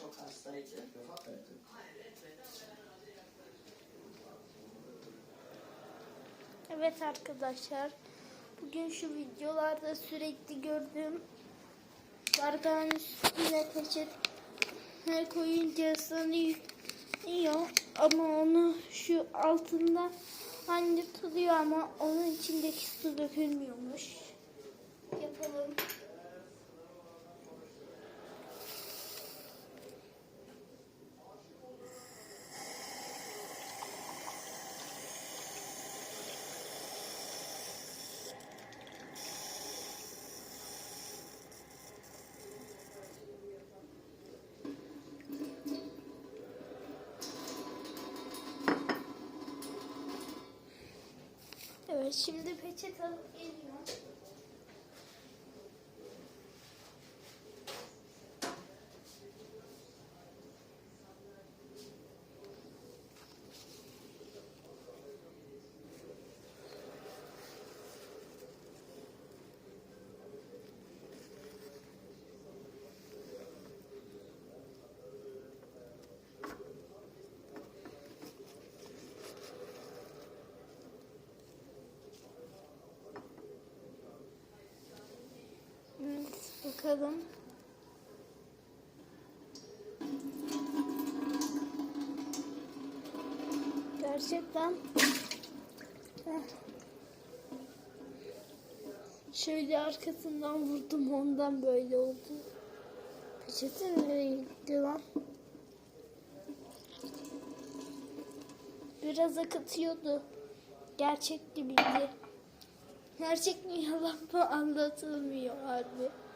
çok hastaydı. Vefat etti? Evet arkadaşlar. Bugün şu videolarda sürekli gördüğüm bardağın üstüne peçete koyunca ıslanıyor. Ama onu şu altında hani tutuyor ama onun içindeki su dökülmüyormuş. Evet şimdi peçete alıp geliyor. Evet, bakalım. Gerçekten şöyle arkasından vurdum ondan böyle oldu. Peçete nereye gitti lan? Biraz akıtıyordu. Gerçek gibiydi. Gerçek mi yalan mı anlatılmıyor harbi.